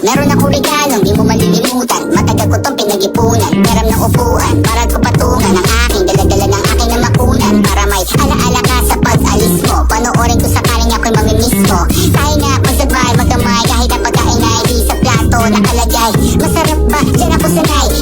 Meron akong regalo, di mo malilimutan. Matagal ko tong pinag-ipunan. Meram ng upuan, para ko patungan Ang aking, daladala ng aking na makunan Para may alaala ka sa pag-alis mo. Panoorin ko sakaling ako'y mamimiss mo. Tayo na, magsabay, magkamay Kahit ang pagkain ay di sa plato nakalagay. Masarap ba? Diyan ako sanay.